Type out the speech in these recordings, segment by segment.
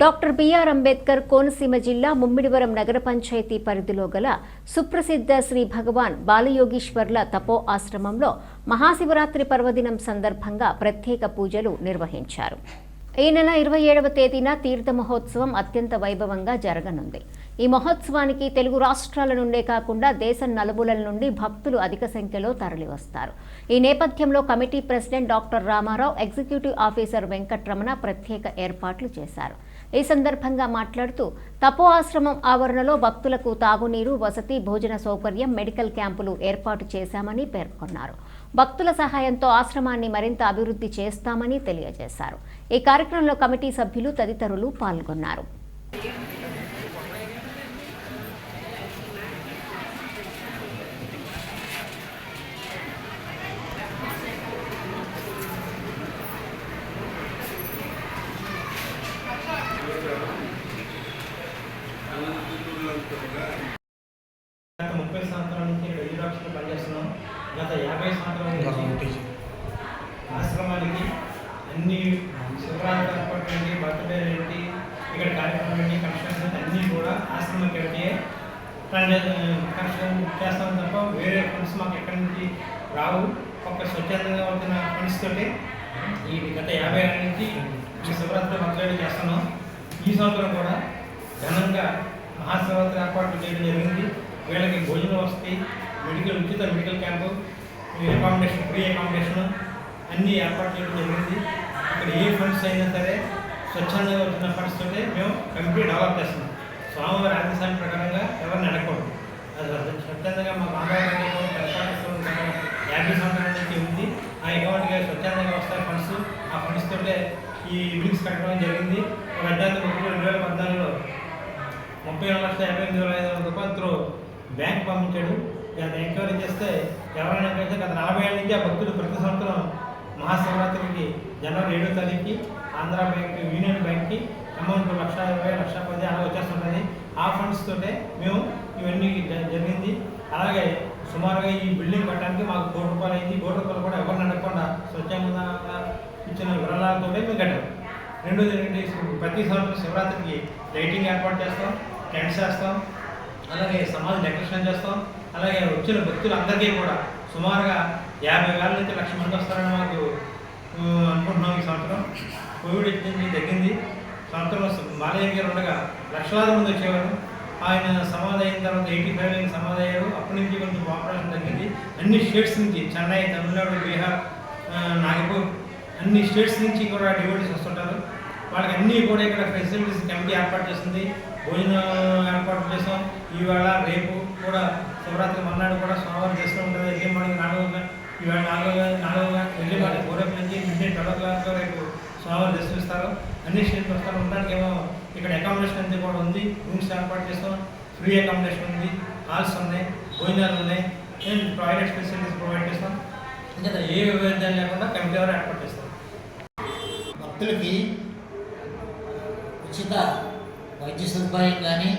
Doctor BR Ambedkar Konaseema జిల్లా ముమ్మిడివరం నగర పంచాయతీ పరిధిలో గల సుప్రసిద్ధ శ్రీ భగవాన్ బాలయోగీశ్వర్ల తపో ఆశ్రమంలో మహాశివరాత్రి పర్వదినం సందర్భంగా ప్రత్యేక పూజలు నిర్వహించారు. ఈ నెల ఇరవై ఏడవ తేదీన తీర్థ మహోత్సవం అత్యంత వైభవంగా జరగనుంది. ఈ మహోత్సవానికి తెలుగు రాష్ట్రాల నుండే కాకుండా దేశం నలుమూలల నుండి భక్తులు అధిక సంఖ్యలో తరలివస్తారు. ఈ నేపథ్యంలో committee president doctor Ramarao executive officer Venkatramana ప్రత్యేక ఏర్పాట్లు చేశారు. ఈ సందర్భంగా మాట్లాడుతూ తపో ఆశ్రమం ఆవరణలో భక్తులకు తాగునీరు వసతి భోజన సౌకర్యం మెడికల్ క్యాంపులు ఏర్పాటు చేశామని పేర్కొన్నారు. భక్తుల సహాయంతో ఆశ్రమాన్ని మరింత అభివృద్ధి చేస్తామని తెలియజేశారు. ఈ కార్యక్రమంలో కమిటీ సభ్యులు తదితరులు పాల్గొన్నారు. గత ముప్పై సంవత్సరాల నుంచి ఇక్కడ యూరాక్స్లో పనిచేస్తున్నాం గత యాభై సంవత్సరాల నుంచి ఆశ్రమానికి అన్ని శివరాత్రి ఏంటి బర్త్డే ఏంటి ఇక్కడ కార్యక్రమం ఏంటి కన్స్ట్రక్షన్ అన్నీ కూడా ఆశ్రమం కమిటీయే కన్స్ట్రక్షన్ చేస్తాం తప్ప వేరే ఫండ్స్ మాకు ఎక్కడి నుంచి రావు ఒక స్వచ్ఛందంగా వచ్చిన ఫండ్స్ తోటి ఈ గత యాభై ఏళ్ళ నుంచి శివరాత్రి బర్త్డే చేస్తున్నాం ఈ సంవత్సరం కూడా ఘనంగా మహాశివరాత్రి ఏర్పాట్లు చేయడం జరిగింది. వీళ్ళకి భోజనం వస్తాయి మెడికల్ ఉచిత medical camp accommodation free accommodation అన్నీ ఏర్పాటు చేయడం జరిగింది. ఇక్కడ ఏ ఫండ్స్ అయినా సరే స్వచ్ఛందంగా వచ్చిన ఫండ్స్ తోటే మేము కమిటీ డెవలప్ చేస్తున్నాం. స్వామివారి ఆదేశాల ప్రకారంగా ఎవరిని అడగకూడదు. అది స్వచ్ఛందంగా మా బాబాయ్ యాభై సంవత్సరాల నుంచి ఉంది. ఆ అకౌంట్కి స్వచ్ఛందంగా వస్తాయి ఫండ్స్ ఆ ఫండ్స్ తోటే ఈ బిల్స్ కట్టడం జరిగింది. రెండు వేల పద్నాలుగులో ముప్పై రెండు లక్షల యాభై ఎనిమిది వేల ఐదు వందల రూపాయలతో బ్యాంక్ పంపించాడు. దాన్ని ఎంక్వైరీ చేస్తే ఎవరైనా పెడితే గత నలభై ఏళ్ళ నుంచి ఆ భక్తులు ప్రతి సంవత్సరం మహాశివరాత్రికి జనవరి ఏడో తారీఖుకి ఆంధ్ర బ్యాంక్ యూనియన్ బ్యాంక్కి అమౌంట్ లక్ష ఇరవై లక్ష పది అలా వచ్చేస్తుంటుంది. ఆ ఫండ్స్ తోటే మేము ఇవన్నీ జరిగింది. అలాగే సుమారుగా ఈ బిల్డింగ్ కట్టడానికి మాకు కోటి రూపాయలు అయింది. కోటి రూపాయలు కూడా ఎవరిని అడగకుండా స్వచ్ఛందంగా ఇచ్చిన వివరాలతోనే మేము కట్టాం. రెండోది ఏంటంటే ప్రతి సంవత్సరం శివరాత్రికి లైటింగ్ ఏర్పాటు చేస్తాం. టెంట్స్ వేస్తాం అలాగే సమాజ డెకరేషన్ చేస్తాం. అలాగే వచ్చిన భక్తులందరికీ కూడా సుమారుగా యాభై వేల నుంచి లక్ష మంది వస్తారని మాకు అనుకుంటున్నాం ఈ సంవత్సరం. కోవిడ్ నుంచి తగ్గింది. సంవత్సరం మాలయ్య గారు ఉండగా లక్షలాది మంది వచ్చేవారు. ఆయన సమాధి అయిన తర్వాత ఎయిటీ ఫైవ్ అయిన సమాధి అయ్యారు. అప్పటి నుంచి కొంచెం పాపులేషన్ తగ్గింది. అన్ని స్టేట్స్ నుంచి చెన్నై తమిళనాడు బీహార్ నాగపూర్ అన్ని స్టేట్స్ నుంచి కూడా డివోటీస్ వస్తుంటారు. వాళ్ళకి అన్నీ కూడా ఇక్కడ ఫెసిలిటీస్ కమిటీ ఏర్పాటు చేస్తుంది భోజనం ఏర్పాటు చేసాం ఇవాళ రేపు కూడా శివరాత్రి మర్నాడు కూడా సోమవారం చేస్తూ ఉంటుంది. ఎల్లి మార్నింగ్ నాలుగు ఈవేళ నాలుగు నాలుగు ఎల్లి ఎర్లీ మార్నింగ్ నుంచి మిడ్ ట్వెల్వ్ క్లాక్ రేపు సోమవారం దర్శనిస్తారు అన్ని స్టేట్ వస్తారు. ఉండడానికి ఏమో ఇక్కడ అకామిడేషన్ అంతా కూడా ఉంది. రూమ్స్ ఏర్పాటు చేస్తాం. ఫ్రీ అకామిడేషన్ ఉంది. హాల్స్ ఉన్నాయి. భోజనాలు ఉన్నాయి. టాయిలెట్ ఫెసిలిటీస్ ప్రొవైడ్ చేస్తాం. ఇంకా ఏ విభేదాలు లేకుండా కమిటీ వారు ఏర్పాటు చేస్తాం భక్తులకి ఉచిత వైద్య సదుపాయం కానీ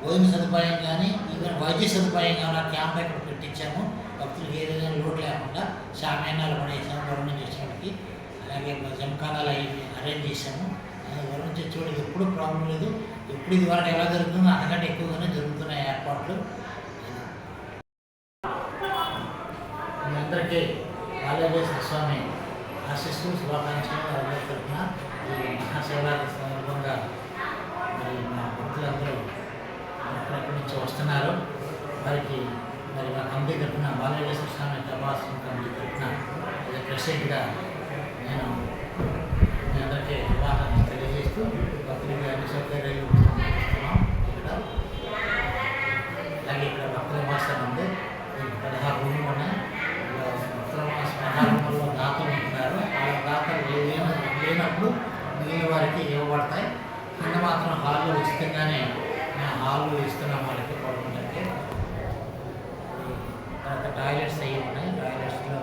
భోజన సదుపాయం కానీ ఈవెన్ వైద్య సదుపాయం కానీ ఆ క్యాంప్ ఇక్కడ పెట్టించాము. భక్తులకి ఏ విధంగా లోటు లేకుండా షామేనాలు కూడా వేసాము వరుణ చేసేవాడికి అలాగే జమకానాలు అవి అరేంజ్ చేసాము వరుణ నుంచి ఎప్పుడు ప్రాబ్లం లేదు. ఎప్పుడు ఇది వరకు ఎలా జరుగుతుందో అంతకంటే ఎక్కువగానే జరుగుతున్నాయి ఏర్పాట్లు. మీ అందరికీ బాలయేశ్వర స్వామి ఆశిస్తూ శుభాకాంక్షలు. అందరి తరఫున ఈ మహాశివరాత్రి సందర్భంగా మరి మా భక్తులందరూ అక్కడి నుంచి వస్తున్నారు? వారికి మరి మా కమిటీ తరఫున బాలయేశ్వర స్వామి ప్రభాసం కమిటీ తరఫున ప్రెసిడెంట్గా నేను హాల్లో ఉచితంగానే మేము హాల్లో ఇస్తున్నాం వాళ్ళకి పడుకుంటే తర్వాత టాయిలెట్స్ అయ్యి ఉన్నాయి టాయిలెట్స్లో